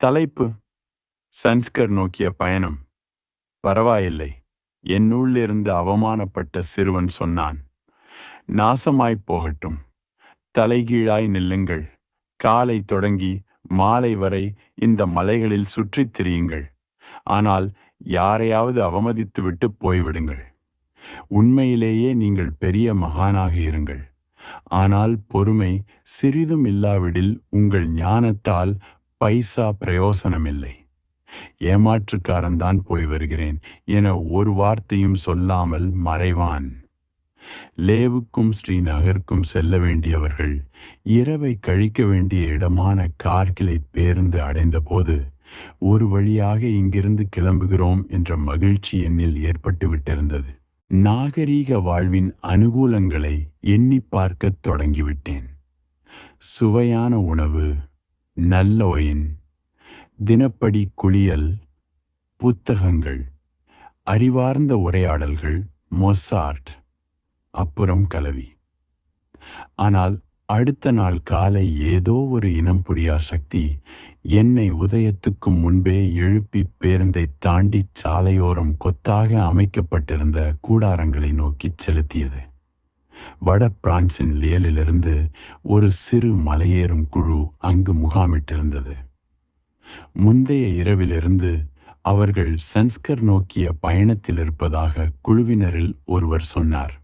தலைப்பு. சன்ஸ்கர் நோக்கிய பயணம். பரவாயில்லை. என்னுள்ளிருந்து அவமானப்பட்ட சிறுவன் சொன்னான். நாசமாய்ப் போகட்டும். தலைகீழாய் நில்லுங்கள். காலை தொடங்கி மாலை வரை இந்த மலைகளில் சுற்றித் திரியுங்கள். ஆனால் யாரையாவது அவமதித்துவிட்டு போய்விடுங்கள். உண்மையிலேயே நீங்கள் பெரிய மகானாக இருங்கள். ஆனால் பொறுமை சிறிதும் இல்லாவிடில் உங்கள் ஞானத்தால் பைசா பிரயோசனமில்லை. ஏமாற்றுக்காரன்தான் போய் வருகிறேன் என ஒரு வார்த்தையும் சொல்லாமல் மறைவான். லேவுக்கும் ஸ்ரீநகருக்கும் செல்ல வேண்டியவர்கள் இரவை கழிக்க வேண்டிய இடமான கார்கிலை பேருந்து அடைந்தபோது ஒரு வழியாக இங்கிருந்து கிளம்புகிறோம் என்ற மகிழ்ச்சி என்னில் ஏற்பட்டு விட்டிருந்தது. நாகரீக வாழ்வின் அனுகூலங்களை எண்ணி பார்க்கத் தொடங்கிவிட்டேன். சுவையான உணவு நல்ல ஒயின் தினப்படி குளியல் புத்தகங்கள் அறிவார்ந்த உரையாடல்கள் மொசார்ட் அப்புறம் கலவி. ஆனால் அடுத்த நாள் காலை ஏதோ ஒரு இனம் புரியா சக்தி என்னை உதயத்துக்கும் முன்பே எழுப்பி பேருந்தை தாண்டி சாலையோரம் கொத்தாக அமைக்கப்பட்டிருந்த கூடாரங்களை நோக்கிச் செலுத்தியது. வட பிரான்சின் லியலிலிருந்து ஒரு சிறு மலையேறும் குழு அங்கு முகாமிட்டிருந்தது. முந்தைய இரவிலிருந்து அவர்கள் சன்ஸ்கர் நோக்கிய பயணத்தில் இருப்பதாக குழுவினரில் ஒருவர் சொன்னார்.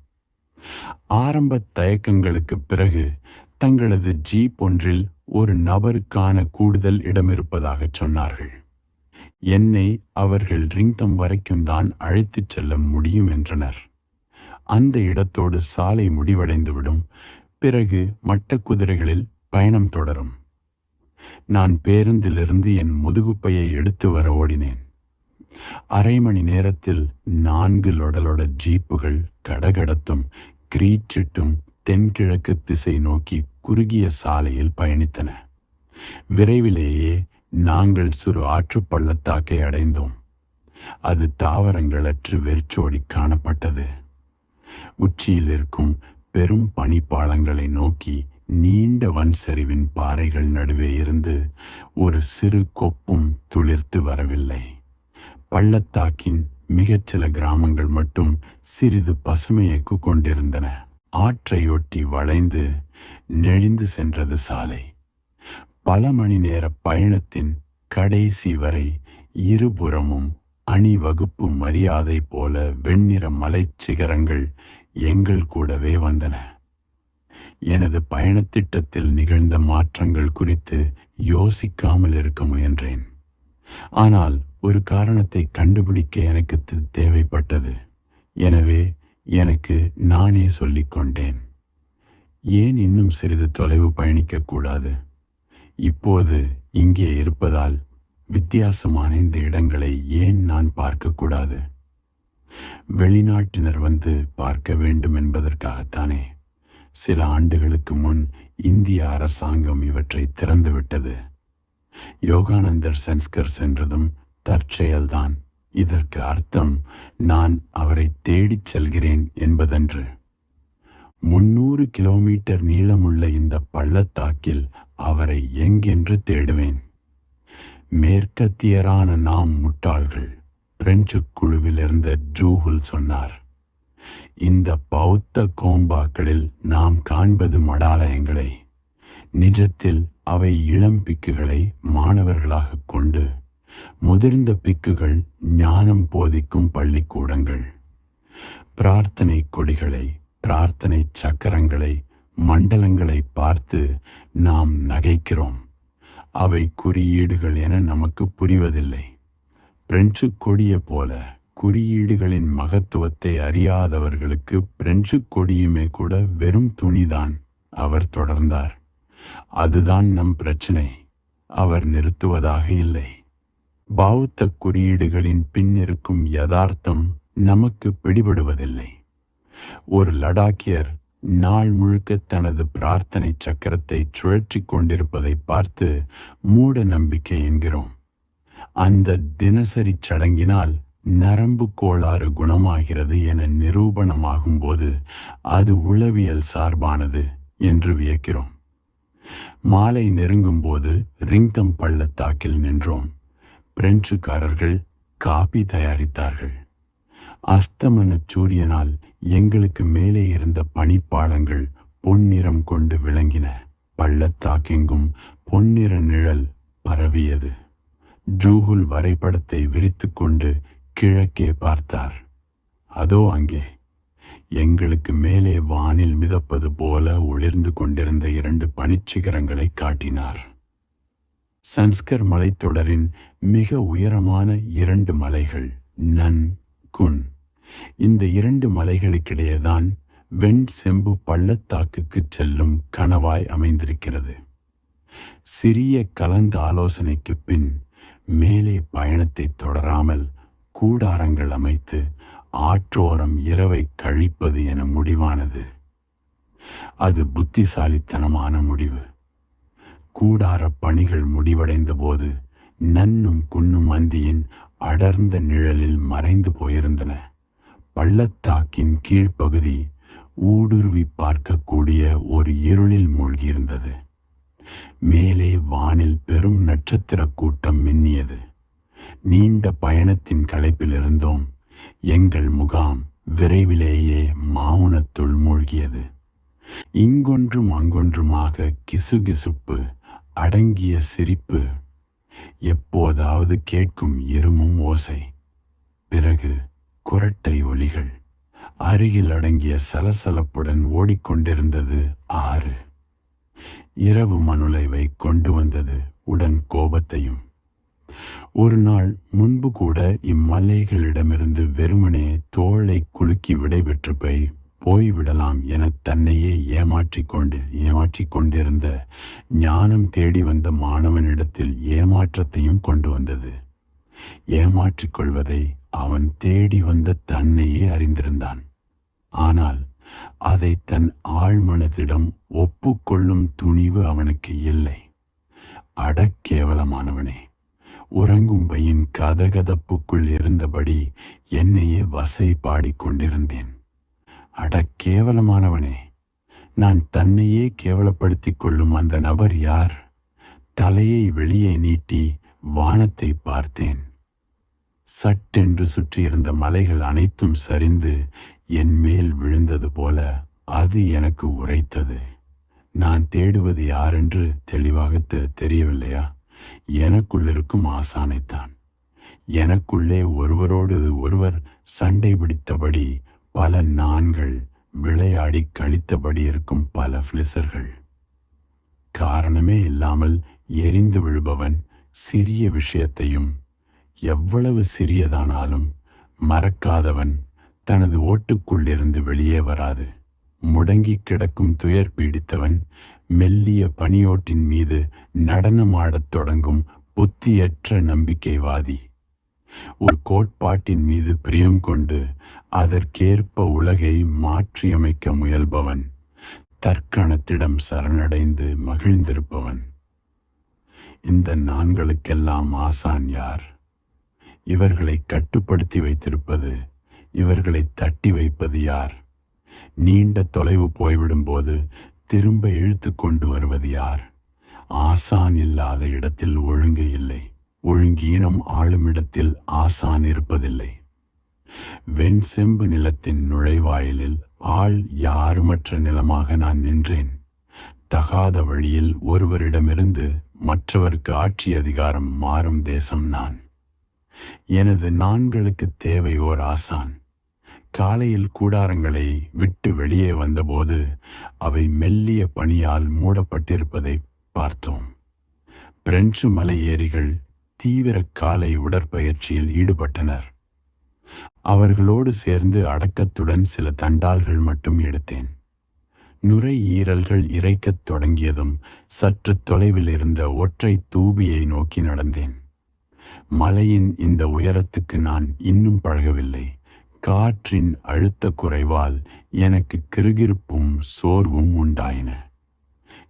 ஆரம்ப தயக்கங்களுக்கு பிறகு தங்களது ஜீப் ஒன்றில் ஒரு நபருக்கான கூடுதல் இடமிருப்பதாக சொன்னார்கள். என்னை அவர்கள் ரிங்தம் வரைக்கும் தான் அழைத்துச் செல்ல முடியும் என்றனர். அந்த இடத்தோடு சாலை முடிவடைந்துவிடும். பிறகு மட்ட குதிரைகளில் பயணம் தொடரும். நான் பேருந்திலிருந்து என் முதுகுப்பையை எடுத்து வர ஓடினேன். அரை மணி நேரத்தில் நான்கு லொடலொட ஜீப்புகள் கடகடத்தும் கிரீச்சிட்டும் தென்கிழக்கு திசை நோக்கி குறுகிய சாலையில் பயணித்தன. விரைவிலேயே நாங்கள் சிறு ஆற்றுப்பள்ளத்தாக்கை அடைந்தோம். அது தாவரங்களற்று வெறிச்சோடி காணப்பட்டது. உச்சியில் இருக்கும் பெரும் பனிப்பாளங்களை நோக்கி நீண்ட வன் சரிவின் பாறைகள் நடுவே இருந்து ஒரு சிறு கொப்பும் துளிர்த்து வரவில்லை. பள்ளத்தாக்கின் மிகச்சில கிராமங்கள் மட்டும் சிறிது பசுமையக்கு கொண்டிருந்தன. ஆற்றையொட்டி வளைந்து நெழிந்து சென்றது சாலை. பல மணி நேர பயணத்தின் கடைசி வரை இருபுறமும் அணிவகுப்பு மரியாதை போல வெண்ணிற மலைச் சிகரங்கள் எங்கள் கூடவே வந்தன. எனது பயணத்திட்டத்தில் நிகழ்ந்த மாற்றங்கள் குறித்து யோசிக்காமல் இருக்க முயன்றேன். ஆனால் ஒரு காரணத்தை கண்டுபிடிக்க எனக்கு தேவைப்பட்டது. எனவே எனக்கு நானே சொல்லிக் கொண்டேன். ஏன் இன்னும் சிறிது தொலைவு பயணிக்கக்கூடாது இப்போது இங்கே இருப்பதால் வித்தியாசமான இந்த இடங்களை ஏன் நான் பார்க்கக்கூடாது? வெளிநாட்டினர் வந்து பார்க்க வேண்டும் என்பதற்காகத்தானே சில ஆண்டுகளுக்கு முன் இந்திய அரசாங்கம் இவற்றை திறந்துவிட்டது. யோகானந்தர் சன்ஸ்கர் சென்றதும் தற்செயல்தான். இதற்கு அர்த்தம் நான் அவரை தேடிச் செல்கிறேன் என்பதன்று. முன்னூறு கிலோமீட்டர் நீளமுள்ள இந்த பள்ளத்தாக்கில் அவரை எங்கென்று தேடுவேன்? மேற்கத்தியரான நாம் முட்டாள்கள். பிரெஞ்சு குழுவில் இருந்த ஜூஹுல் சொன்னார் இந்த பௌத்த கோம்பாக்களில் நாம் காண்பது மடாலயங்களை நிஜத்தில் அவை இளம் பிக்குகளை மாணவர்களாக கொண்டு முதிர்ந்த பிக்குகள் ஞானம் போதிக்கும் பள்ளிக்கூடங்கள். பிரார்த்தனை கொடிகளை பிரார்த்தனை சக்கரங்களை மண்டலங்களை பார்த்து நாம் நகைக்கிறோம். அவை குறியீடுகள் என நமக்கு புரிவதில்லை. பிரெஞ்சு கொடிய போல குறியீடுகளின் மகத்துவத்தை அறியாதவர்களுக்கு பிரெஞ்சு கொடியுமே கூட வெறும் துணிதான் அவர் தொடர்ந்தார். அதுதான் நம் பிரச்சனை அவர் நிறுத்துவதாக இல்லை. பௌத்த குறியீடுகளின் பின்னிருக்கும் யதார்த்தம் நமக்கு பிடிபடுவதில்லை. ஒரு லடாக்கியர் நாள் முழுக்க தனது பிரார்த்தனை சக்கரத்தை சுழற்றிக் கொண்டிருப்பதை பார்த்து மூட நம்பிக்கை என்கிறோம். அந்த தினசரி சடங்கினால் நரம்பு கோளாறு குணமாகிறது என நிரூபணமாகும் போது அது உளவியல் சார்பானது என்று வியக்கிறோம். மாலை நெருங்கும்போது ரிங்தம் பள்ளத்தாக்கில் நின்றோம். பிரெஞ்சுக்காரர்கள் காபி தயாரித்தார்கள். அஸ்தமன சூரியனால் எங்களுக்கு மேலே இருந்த பனிப்பாளங்கள் பொன்னிறம் கொண்டு விளங்கின. பள்ளத்தாக்கெங்கும் பொன்னிற நிழல் பரவியது. ஜூஹுல் வரைபடத்தை விரித்துக்கொண்டு கிழக்கே பார்த்தார். அதோ அங்கே எங்களுக்கு மேலே வானில் மிதப்பது போல ஒளிர்ந்து கொண்டிருந்த இரண்டு பனிச்சிகரங்களை காட்டினார். சன்ஸ்கர் மலைத்தொடரின் மிக உயரமான இரண்டு மலைகள் நன் குன். இந்த இரண்டு மலைகளுக்கிடையேதான் வெண் செம்பு பள்ளத்தாக்குக்கு செல்லும் கணவாய் அமைந்திருக்கிறது. சிறிய கலந்த ஆலோசனைக்கு பின் மேலே பயணத்தை தொடராமல் கூடாரங்கள் அமைத்து ஆற்றோரம் இரவை கழிப்பது என முடிவானது. அது புத்திசாலித்தனமான முடிவு. கூடார பணிகள் முடிவடைந்த போது நன்னும் குன்னும் அந்தியின் அடர்ந்த நிழலில் மறைந்து போயிருந்தன. பள்ளத்தாக்கின் கீழ்ப்பகுதி ஊடுருவி பார்க்கக்கூடிய ஒரு இருளில் மூழ்கியிருந்தது. மேலே வானில் பெரும் நட்சத்திர கூட்டம் மின்னியது. நீண்ட பயணத்தின் களைப்பில் இருந்தோம் எங்கள் முகாம் விரைவிலேயே மௌனத்துள் மூழ்கியது. இங்கொன்றும் அங்கொன்றுமாக கிசுகிசுப்பு அடங்கிய சிரிப்பு எப்போதாவது கேட்கும் இருமும் ஓசை. பிறகு குரட்டை ஒலிகள் அருகில் அடங்கிய சலசலப்புடன் ஓடிக்கொண்டிருந்தது ஆறு. இரவு மனுளைவை கொண்டு வந்தது உடன் கோபத்தையும். ஒரு நாள் முன்பு கூட இம்மலைகளிடமிருந்து வெறுமனே தோளை குலுக்கி விடைபெற்று போய் போய்விடலாம் என தன்னையே ஏமாற்றிக் கொண்டு ஏமாற்றிக் கொண்டிருந்த ஞானம் தேடி வந்த மாணவனிடத்தில் ஏமாற்றத்தையும் கொண்டு வந்தது. ஏமாற்றிக் கொள்வதை அவன் தேடி வந்த தன்னையே அறிந்திருந்தான். ஆனால் அதை தன் ஆழ்மனதிடம் ஒப்புக்கொள்ளும் துணிவு அவனுக்கு இல்லை. அடக்கேவலமானவனே உறங்கும் பையின் கதகதப்புக்குள் இருந்தபடி என்னையே வசை பாடிக்கொண்டிருந்தேன் அடக்கேவலமானவனே நான் தன்னையே கேவலப்படுத்திக் கொள்ளும் அந்த நபர் யார்? தலையை வெளியே நீட்டி வானத்தை பார்த்தேன். சட்டென்று சுற்றியிருந்த மலைகள் அனைத்தும் சரிந்து என் மேல் விழுந்தது போல அது எனக்கு உரைத்தது. நான் தேடுவது யாரென்று தெளிவாக தெரியவில்லையா? எனக்குள் இருக்கும் ஆசானைத்தான். எனக்குள்ளே ஒருவரோடு ஒருவர் சண்டை பிடித்தபடி பல நான்கள் விளையாடி கழித்தபடி இருக்கும் பல பிளிசர்கள் காரணமே இல்லாமல் எரிந்து விழுபவன் சிறிய விஷயத்தையும் எவ்வளவு சிறியதானாலும் மறக்காதவன் தனது ஓட்டுக்குள்ளிருந்து வெளியே வராது. முடங்கி கிடக்கும் துயர் பீடித்தவன் மெல்லிய பனியோட்டின் மீது நடனமாடத் தொடங்கும் புத்தியற்ற நம்பிக்கைவாதி. ஒரு கோட்பாட்டின் மீது பிரியம் கொண்டு அதற்கேற்ப உலகை மாற்றியமைக்க முயல்பவன் தற்கணத்திடம் சரணடைந்து மகிழ்ந்திருப்பவன். இந்த நான்களுக்கெல்லாம் ஆசான் யார்? இவர்களை கட்டுப்படுத்தி வைத்திருப்பது இவர்களை தட்டி வைப்பது யார்? நீண்ட தொலைவு போய்விடும்போது திரும்ப இழுத்து கொண்டு வருவது யார்? ஆசான் இல்லாத இடத்தில் ஒழுங்கு இல்லை. ஒழுங்கீனம் ஆளும் இடத்தில் ஆசான் இருப்பதில்லை. வெண் செம்பு நிலத்தின் நுழைவாயிலில் ஆள் யாருமற்ற நிலமாக நான் நின்றேன். தகாத வழியில் ஒருவரிடமிருந்து மற்றவருக்கு ஆட்சி அதிகாரம் மாறும் தேசம் நான். எனது நான்களுக்கு தேவை ஓர் ஆசான். காலையில் கூடாரங்களை விட்டு வெளியே வந்தபோது அவை மெல்லிய பணியால் மூடப்பட்டிருப்பதை பார்த்தோம். பிரெஞ்சு மலை ஏரிகள் தீவிர காலை உடற்பயிற்சியில் ஈடுபட்டனர். அவர்களோடு சேர்ந்து அடக்கத்துடன் சில தண்டால்கள் மட்டும் எடுத்தேன். நுரையீரல்கள் இறைக்கத் தொடங்கியதும் சற்று தொலைவில் இருந்த ஒற்றை தூபியை நோக்கி நடந்தேன். மலையின் இந்த உயரத்துக்கு நான் இன்னும் பழகவில்லை. காற்றின் அழுத்த குறைவால் எனக்கு கிருகிருப்பும் சோர்வும் உண்டாயின.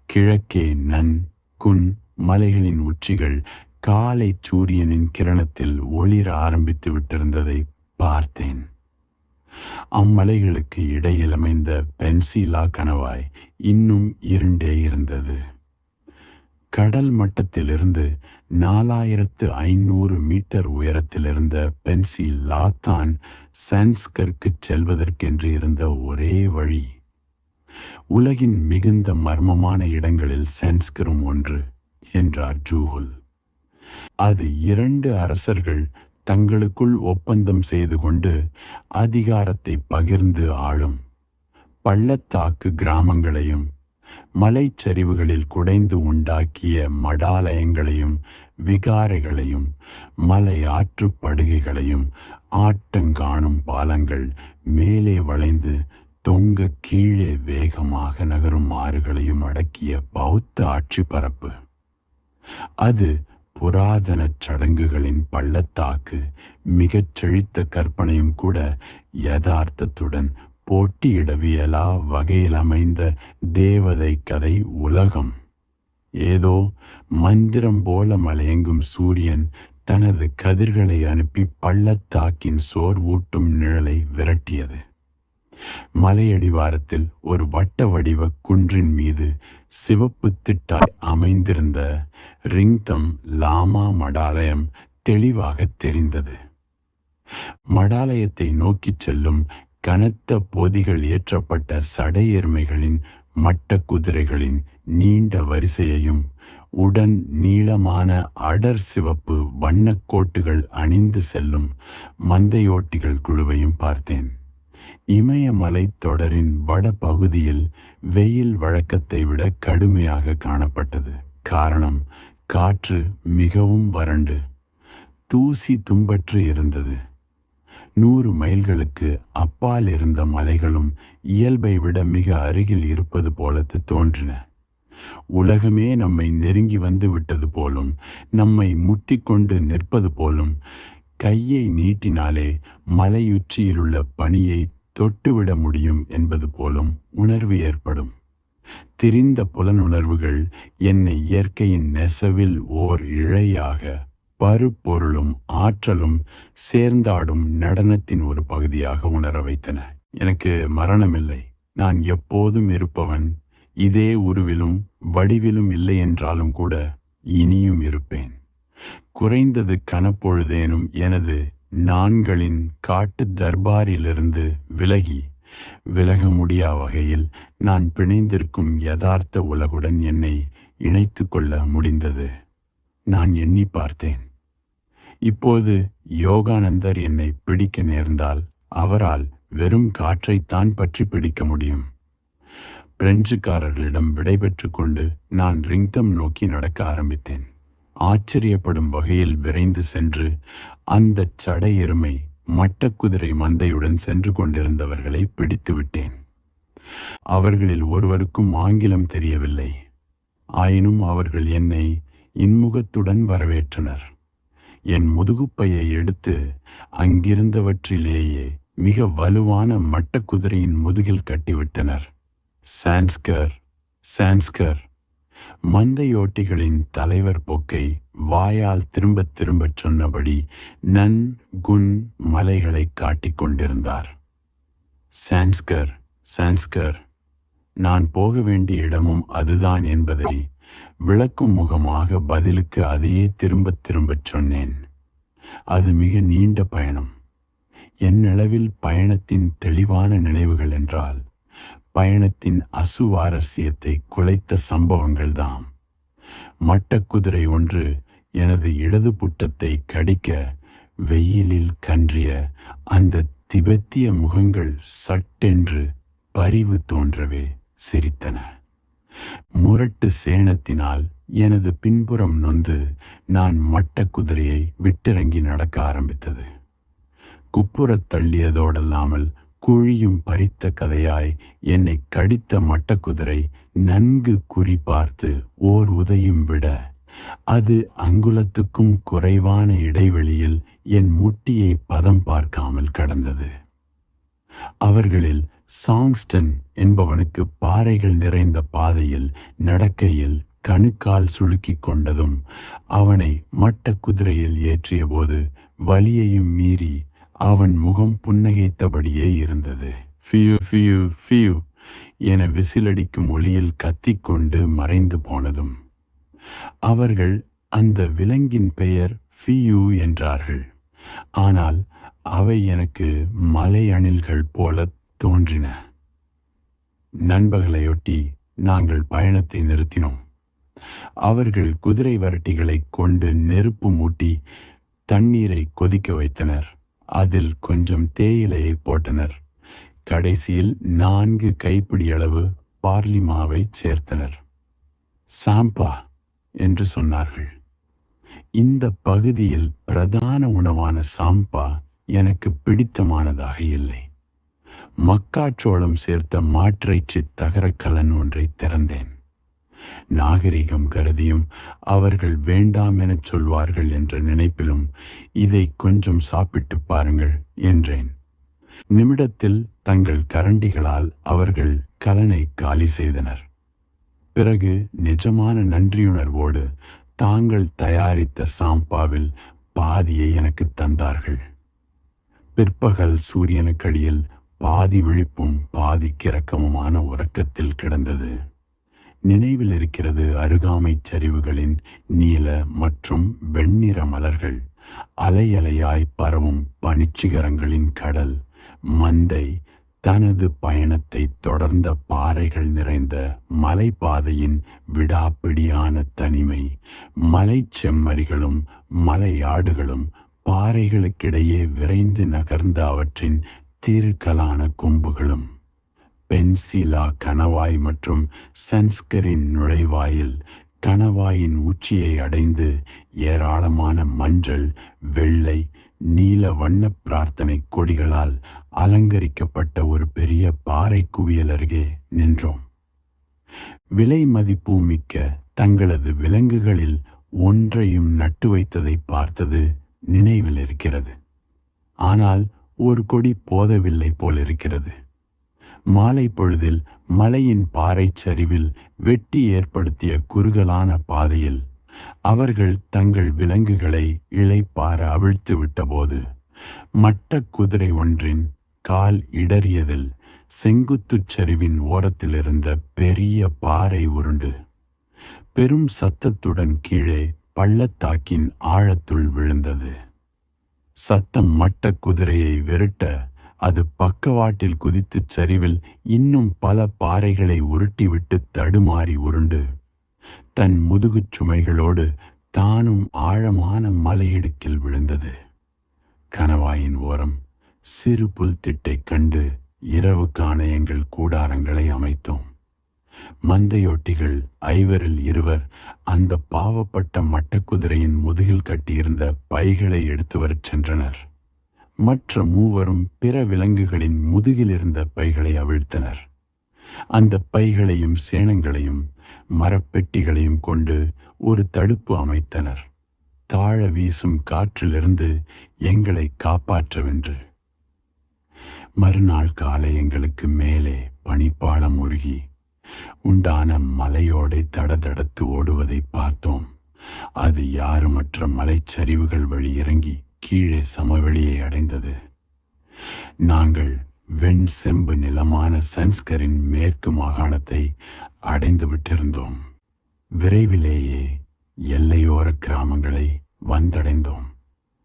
கிழக்கே நன் குன் மலைகளின் உச்சிகள் காலை சூரியனின் கிரணத்தில் ஒளிர ஆரம்பித்து விட்டிருந்ததை பார்த்தேன். அம்மலைகளுக்கு இடையில் அமைந்த பென்சிலா கணவாய் இன்னும் இருண்டே இருந்தது. கடல் மட்டத்திலிருந்து நாலாயிரத்து ஐநூறு மீட்டர் உயரத்தில் இருந்த பென்சி லாத்தான் சான்ஸ்கருக்கு செல்வதற்கென்று இருந்த ஒரே வழி. உலகின் மிகுந்த மர்மமான இடங்களில் சான்ஸ்கரும் ஒன்று என்றார் ஜூஹுல் அது இரண்டு அரசர்கள் தங்களுக்குள் ஒப்பந்தம் செய்து கொண்டு அதிகாரத்தை பகிர்ந்து ஆளும். பள்ளத்தாக்கு கிராமங்களையும் மலைச்சரிவுகளில் குடைந்து உண்டாக்கிய மடாலயங்களையும் விகாரைகளையும் மலை ஆற்றுப்படுகைகளையும் ஆட்டங்காணும் பாலங்கள் மேலே வளைந்து தொங்க கீழே வேகமாக நகரும் ஆறுகளையும் அடக்கிய பௌத்த ஆட்சி பரப்பு. அது புராதன சடங்குகளின் பள்ளத்தாக்கு மிகச் செழித்த கற்பனையும் கூட யதார்த்தத்துடன் போட்டியிடவியலா வகையில் அமைந்த தேவதை கதை உலகம். ஏதோ மந்திரம் போல மலையெங்கும் சூரியன் தனது கதிர்களை அனுப்பி பள்ளத்தாக்கின் சோர்வூட்டும் நிழலை விரட்டியது. மலையடிவாரத்தில் ஒரு வட்ட வடிவ குன்றின் மீது சிவப்பு திட்டாய் அமைந்திருந்த ரிங்தம் லாமா மடாலயம் தெளிவாக தெரிந்தது. மடாலயத்தை நோக்கிச் செல்லும் கனத்த போதிகள் ஏற்றப்பட்ட சடையெருமைகளின் மட்ட குதிரைகளின் நீண்ட வரிசையையும் உடன் நீளமான அடர் சிவப்பு வண்ணக்கோட்டுகள் அணிந்து செல்லும் மந்தையோட்டிகள் குழுவையும் பார்த்தேன். இமயமலை தொடரின் வட பகுதியில் வெயில் வழக்கத்தை விட கடுமையாக காணப்பட்டது. காரணம் காற்று மிகவும் வறண்டு. தூசி தும்பற்று இருந்தது. நூறு மைல்களுக்கு அப்பால் இருந்த மலைகளும் இயல்பை விட மிக அருகில் இருப்பது போலத்து தோன்றின. உலகமே நம்மை நெருங்கி வந்து விட்டது போலும் நம்மை முட்டிக்கொண்டு நிற்பது போலும் கையை நீட்டினாலே மலையுச்சியிலுள்ள பனியை தொட்டுவிட முடியும் என்பது போலும் உணர்வு ஏற்படும். திரிந்த புலனுணர்வுகள் என்னை இயற்கையின் நெசவில் ஓர் இழையாக பருப்பொருளும் ஆற்றலும் சேர்ந்தாடும் நடனத்தின் ஒரு பகுதியாக உணர வைத்தன. எனக்கு மரணமில்லை. நான் எப்போதும் இருப்பவன். இதே உருவிலும் வடிவிலும் இல்லை என்றாலும் கூட இனியும் இருப்பேன். குறைந்தது கனப்பொழுதேனும் எனது நான்களின் காட்டு தர்பாரிலிருந்து விலகி விலக முடியா வகையில் நான் பிணைந்திருக்கும் யதார்த்த உலகுடன் என்னை இணைத்து கொள்ள முடிந்தது. நான் எண்ணி பார்த்தேன். இப்போது யோகானந்தர் என்னை பிடிக்க நேர்ந்தால் அவரால் வெறும் காற்றைத்தான் பற்றி பிடிக்க முடியும். பிரெஞ்சுக்காரர்களிடம் விடைபெற்று கொண்டு நான் ரிங்தம் நோக்கி நடக்க ஆரம்பித்தேன். ஆச்சரியப்படும் வகையில் விரைந்து சென்று அந்த சடை எருமை மட்டக்குதிரை மந்தையுடன் சென்று கொண்டிருந்தவர்களை பிடித்து விட்டேன். அவர்களில் ஒருவருக்கும் ஆங்கிலம் தெரியவில்லை. ஆயினும் அவர்கள் என்னை இன்முகத்துடன் வரவேற்றனர். என் முதுகுப்பையை எடுத்து அங்கிருந்தவற்றிலேயே மிக வலுவான மட்ட குதிரையின் முதுகில் கட்டிவிட்டனர். சான்ஸ்கர் சான்ஸ்கர். மந்தையோட்டிகளின் தலைவர் போக்கை வாயால் திரும்பத் திரும்பச் சொன்னபடி நன் குன் மலைகளை காட்டிக் கொண்டிருந்தார். சான்ஸ்கர் சான்ஸ்கர். நான் போக வேண்டிய இடமும் அதுதான் என்பதை விளக்கும் முகமாக பதிலுக்கு அதையே திரும்பத் திரும்பச் சொன்னேன். அது மிக நீண்ட பயணம். என்னளவில் பயணத்தின் தெளிவான நினைவுகள் என்றால் பயணத்தின் அசுவாரஸ்யத்தை குலைத்த சம்பவங்கள்தாம். மட்டக்குதிரை ஒன்று எனது இடது புட்டத்தை கடிக்க வெயிலில் கன்றிய அந்த திபெத்திய முகங்கள் சட்டென்று பரிவு தோன்றவே சிரித்தன. முரட்டு சேணத்தினால் எனது பின்புறம் நொந்து நான் மட்டக்குதிரையை விட்டிறங்கி நடக்க ஆரம்பித்தது. குப்புறத் தள்ளியதோடல்லாமல் குழியும் பறித்த கதையாய் என்னை கடித்த மட்டக்குதிரை நன்கு குறி பார்த்து ஓர் உதையும் விட அது அங்குலத்துக்கும் குறைவான இடைவெளியில் என் முட்டியை பதம் பார்க்காமல் கடந்தது. அவர்களில் சாங்ஸ்டன் என்பவனுக்கு பாறைகள் நிறைந்த பாதையில் நடக்கையில் கணுக்கால் சுளுக்கி கொண்டதும் அவனை மட்ட குதிரையில் ஏற்றியபோது வலியையும் மீறி அவன் முகம் புன்னகைத்தபடியே இருந்தது. ஃபியூ ஃபியூ ஃபியூ என விசிலடிக்கும் ஒளியில் கத்திக்கொண்டு மறைந்து போனதும் அவர்கள் அந்த விலங்கின் பெயர் ஃபியூ என்றார்கள். ஆனால் அவை எனக்கு மலை அணில்கள் போல தோன்றின. நண்பர்களையொட்டி நாங்கள் பயணத்தை நிறுத்தினோம். அவர்கள் குதிரை வரட்டிகளை கொண்டு நெருப்பு மூட்டி தண்ணீரை கொதிக்க வைத்தனர். அதில் கொஞ்சம் தேயிலையை போட்டனர். கடைசியில் நான்கு கைப்பிடி அளவு பார்லி மாவை சேர்த்தனர். சாம்பா என்று சொன்னார்கள். இந்த பகுதியில் பிரதான உணவான சாம்பா எனக்கு பிடித்தமானதாக இல்லை. மக்காச்சோளம் சேர்த்த மாற்றைச்சி தகரக்கலன் ஒன்றை திறந்தேன். நாகரிகம் கருதியும் அவர்கள் வேண்டாம் எனச் சொல்வார்கள் என்ற நினைப்பிலும் இதை கொஞ்சம் சாப்பிட்டு பாருங்கள் என்றேன். நிமிடத்தில் தங்கள் கரண்டிகளால் அவர்கள் கலனை காலி செய்தனர். பிறகு நிஜமான நன்றியுணர்வோடு தாங்கள் தயாரித்த சாம்பாவில் பாதியை எனக்கு தந்தார்கள். பிற்பகல் சூரியனுக்கடியில் பாதி விழிப்பும் பாதி கிறக்கமுமான உறக்கத்தில் கிடந்தது. நினைவில் இருக்கிறது அருகாமைச் சரிவுகளின் நீல மற்றும் வெண்ணிற மலர்கள். அலையலையாய் பரவும் பனிச்சிகரங்களின் கடல் மந்தை தனது பயணத்தை தொடர்ந்த பாறைகள் நிறைந்த மலைப்பாதையின் விடாப்பிடியான தனிமை. மலைச் செம்மறிகளும் மலையாடுகளும் பாறைகளுக்கிடையே விரைந்து நகர்ந்த அவற்றின் தீர்க்கலான கொம்புகளும் பென்சிலா கணவாய் மற்றும் சன்ஸ்கரின் நுழைவாயில் கணவாயின் உச்சியை அடைந்து ஏராளமான மஞ்சள் வெள்ளை நீல வண்ண பிரார்த்தனை கொடிகளால் அலங்கரிக்கப்பட்ட ஒரு பெரிய பாறை குவியல் அருகே நின்றோம். விலை மதிப்பு மிக்க தங்களது விலங்குகளில் ஒன்றையும் நட்டு வைத்ததை பார்த்தது நினைவில் இருக்கிறது. ஆனால் ஒரு கொடி போதவில்லை போலிருக்கிறது. மாலை பொழுதில் மலையின் பாறை சரிவில் வெட்டி ஏற்படுத்திய குறுகலான பாதையில் அவர்கள் தங்கள் விலங்குகளை இளைப்பார அவிழ்த்து விட்டபோது மட்ட குதிரை ஒன்றின் கால் இடறியதில் செங்குத்துச் சரிவின் ஓரத்திலிருந்த பெரிய பாறை உருண்டு பெரும் சத்தத்துடன் கீழே பள்ளத்தாக்கின் ஆழத்துள் விழுந்தது. சத்தம் மட்ட குதிரையை விரட்ட அது பக்கவாட்டில் குதித்துச் சரிவில் இன்னும் பல பாறைகளை உருட்டிவிட்டு தடுமாறி உருண்டு. தன் முதுகுச் சுமைகளோடு தானும் ஆழமான மலையிடுக்கில் விழுந்தது. கணவாயின் ஓரம் சிறு புல்திட்டைக் கண்டு இரவுக்கான எங்கள் கூடாரங்களை அமைத்தோம். மந்தையொட்டிகள் ஐவரில் இருவர் அந்த பாவப்பட்ட மட்டக்குதிரையின் முதுகில் கட்டியிருந்த பைகளை எடுத்து வரச் சென்றனர். மற்ற மூவரும் பிற விலங்குகளின் முதுகில் இருந்த பைகளை அவிழ்த்தனர். அந்த பைகளையும் சேனங்களையும் மரப்பெட்டிகளையும் கொண்டு ஒரு தடுப்பு அமைத்தனர். தாழ வீசும் காற்றிலிருந்து எங்களை காப்பாற்றவென்று. மறுநாள் காலை எங்களுக்கு மேலே பனிப்பாளம் உருகி உண்டான மலையோடை தடதடத்து ஓடுவதை பார்த்தோம். அது யாருமற்ற மலைச்சரிவுகள் வழி இறங்கி கீழே சமவெளியை அடைந்தது. நாங்கள் வெண் செம்பு நிலமான சன்ஸ்கரின் மேற்கு மாகாணத்தை அடைந்து விட்டிருந்தோம். விரைவிலேயே எல்லையோர கிராமங்களை வந்தடைந்தோம்.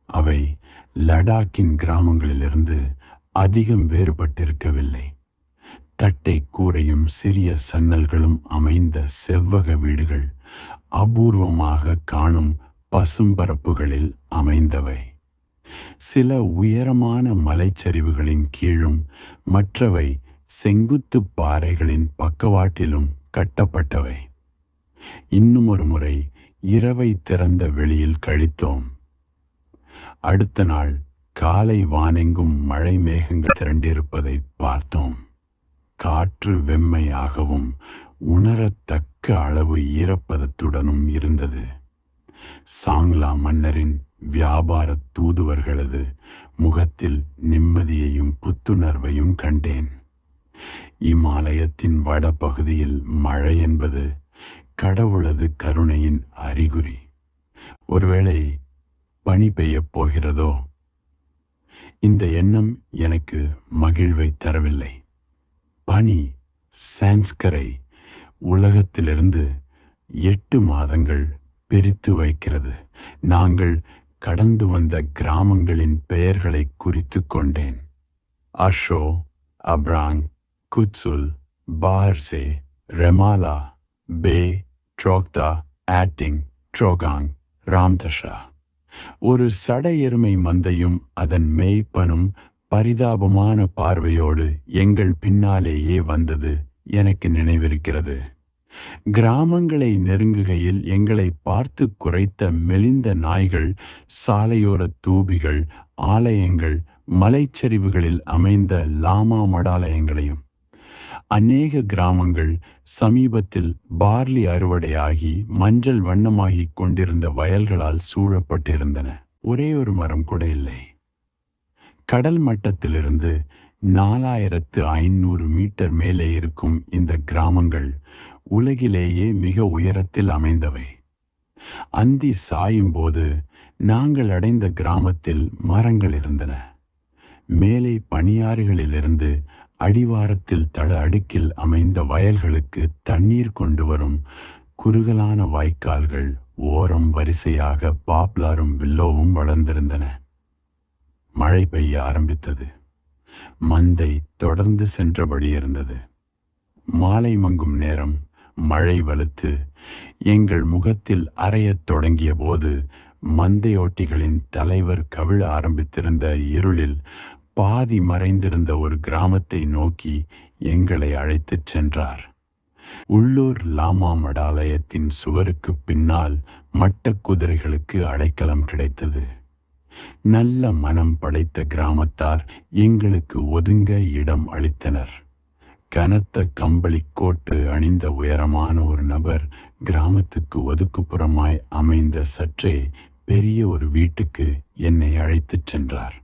அவை லடாக்கின் கிராமங்களிலிருந்து அதிகம் வேறுபட்டிருக்கவில்லை. தட்டை கூரையும் சிறிய சன்னல்களும் அமைந்த செவ்வக வீடுகள் அபூர்வமாக காணும் பசும்பரப்புகளில் அமைந்தவை. சில உயரமான மலைச்சரிவுகளின் கீழும் மற்றவை செங்குத்து பாறைகளின் பக்கவாட்டிலும் கட்டப்பட்டவை. இன்னும் ஒரு முறை இரவை திறந்த வெளியில் கழித்தோம். அடுத்த நாள் காலை வானெங்கும் மழை மேகங்கள் திரண்டிருப்பதை பார்த்தோம். காற்று வெம்மையாகவும் உணரத்தக்க அளவு ஈரப்பதத்துடனும் இருந்தது. சாங்லா மன்னரின் வியாபார தூதுவர்களது முகத்தில் நிம்மதியையும் புத்துணர்வையும் கண்டேன். இமாலயத்தின் வடபகுதியில் மழை என்பது கடவுளது கருணையின் அறிகுறி. ஒருவேளை பனி பெய்யப் போகிறதோ? இந்த எண்ணம் எனக்கு மகிழ்வை தரவில்லை. பாணி சான்ஸ்கரை உலகத்திலிருந்து எட்டு மாதங்கள் பிரித்து வைக்கிறது. நாங்கள் கடந்து வந்த கிராமங்களின் பெயர்களை குறித்து கொண்டேன். அஷோ அப்ராங் குத்சுல் பார்சே ரெமாலா பே ட்ரோக்தா ஆட்டிங் ட்ரோகாங் ராம்தஷா. ஒரு சட எருமை மந்தையும் அதன் மேய்ப்பனும் பரிதாபமான பார்வையோடு எங்கள் பின்னாலேயே வந்தது எனக்கு நினைவிருக்கிறது. கிராமங்களை நெருங்குகையில் எங்களை பார்த்து குறைத்த மெலிந்த நாய்கள் சாலையோர தூபிகள் ஆலயங்கள் மலைச்சரிவுகளில் அமைந்த லாமா மடாலயங்களையும் அநேக கிராமங்கள் சமீபத்தில் பார்லி அறுவடையாகி மஞ்சள் வண்ணமாகிக் கொண்டிருந்த வயல்களால் சூழப்பட்டிருந்தன. ஒரே ஒரு மரம் கூட இல்லை. கடல் மட்டத்திலிருந்து நாலாயிரத்து ஐநூறு மீட்டர் மேலே இருக்கும் இந்த கிராமங்கள் உலகிலேயே மிக உயரத்தில் அமைந்தவை. அந்தி சாயும் போது நாங்கள் அடைந்த கிராமத்தில் மரங்கள் இருந்தன. மேலே பனியாறுகளிலிருந்து அடிவாரத்தில் தள அடுக்கில் அமைந்த வயல்களுக்கு தண்ணீர் கொண்டு வரும் குறுகலான வாய்க்கால்கள் ஓரம் வரிசையாக பாப்லாரும் வில்லோவும் வளர்ந்திருந்தன. மழை பெய்ய ஆரம்பித்தது. மந்தை தொடர்ந்து சென்றபடி இருந்தது. மாலை மங்கும் நேரம் மழை வலுத்து எங்கள் முகத்தில் அறையத் தொடங்கிய போது மந்தையோட்டிகளின் தலைவர் கவிழ ஆரம்பித்திருந்த இருளில் பாதி மறைந்திருந்த ஒரு கிராமத்தை நோக்கி எங்களை அழைத்துச் சென்றார். உள்ளூர் லாமா மடாலயத்தின் சுவருக்கு பின்னால் மட்ட குதிரைகளுக்கு அடைக்கலம் கிடைத்தது. நல்ல மனம் படைத்த கிராமத்தார் எங்களுக்கு ஒதுங்க இடம் அளித்தனர். கனத்த கம்பளி கோட்டு அணிந்த உயரமான ஒரு நபர் கிராமத்துக்கு ஒதுக்குப்புறமாய் அமைந்த சற்றே பெரிய ஒரு வீட்டுக்கு என்னை அழைத்துச் சென்றார்.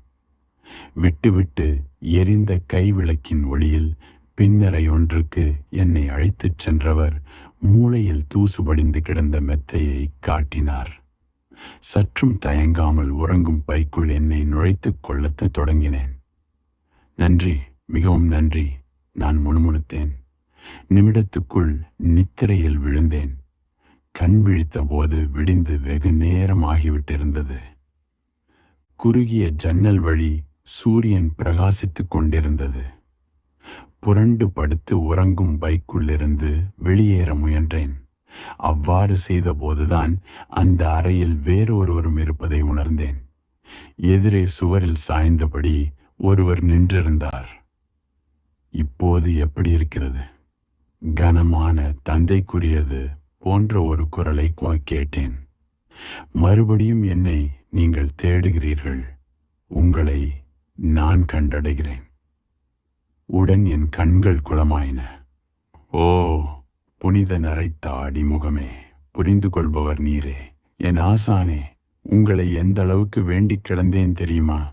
விட்டுவிட்டு எரிந்த கைவிளக்கின் ஒளியில் பின்னரை ஒன்றுக்கு என்னை அழைத்துச் சென்றவர் மூளையில் தூசுபடிந்து கிடந்த மெத்தையை காட்டினார். சற்றும் தயங்காமல் உறங்கும் பைக்குள் என்னை நுழைத்துக் கொள்ளத் தொடங்கினேன். நன்றி மிகவும் நன்றி. நான் முணுமுணுத்தேன். நிமிடத்துக்குள் நித்திரையில் விழுந்தேன். கண் விழித்த போது விடிந்து வெகு நேரம் ஆகிவிட்டிருந்தது. குறுகிய ஜன்னல் வழி சூரியன் பிரகாசித்துக் கொண்டிருந்தது. புரண்டு படுத்து உறங்கும் பைக்குள்ளிருந்து வெளியேற முயன்றேன். அவ்வாறு செய்தபோதுதான் அந்த அறையில் வேறு ஒருவரும் இருப்பதை உணர்ந்தேன். எதிரே சுவரில் சாய்ந்தபடி ஒருவர் நின்றிருந்தார். இப்போது எப்படி இருக்கிறது? கனமான தந்தைக்குரியது போன்ற ஒரு குரலை கேட்டேன். மறுபடியும் என்னை நீங்கள் தேடுகிறீர்கள். உங்களை நான் கண்டடைகிறேன். உடன் என் கண்கள் குளமாயின. ஓ! புனித நரைத்த அடிமுகமே புரிந்து கொள்பவர் நீரே. என் ஆசானே உங்களை எந்த அளவுக்கு வேண்டிக் கிடந்தேன் தெரியுமா?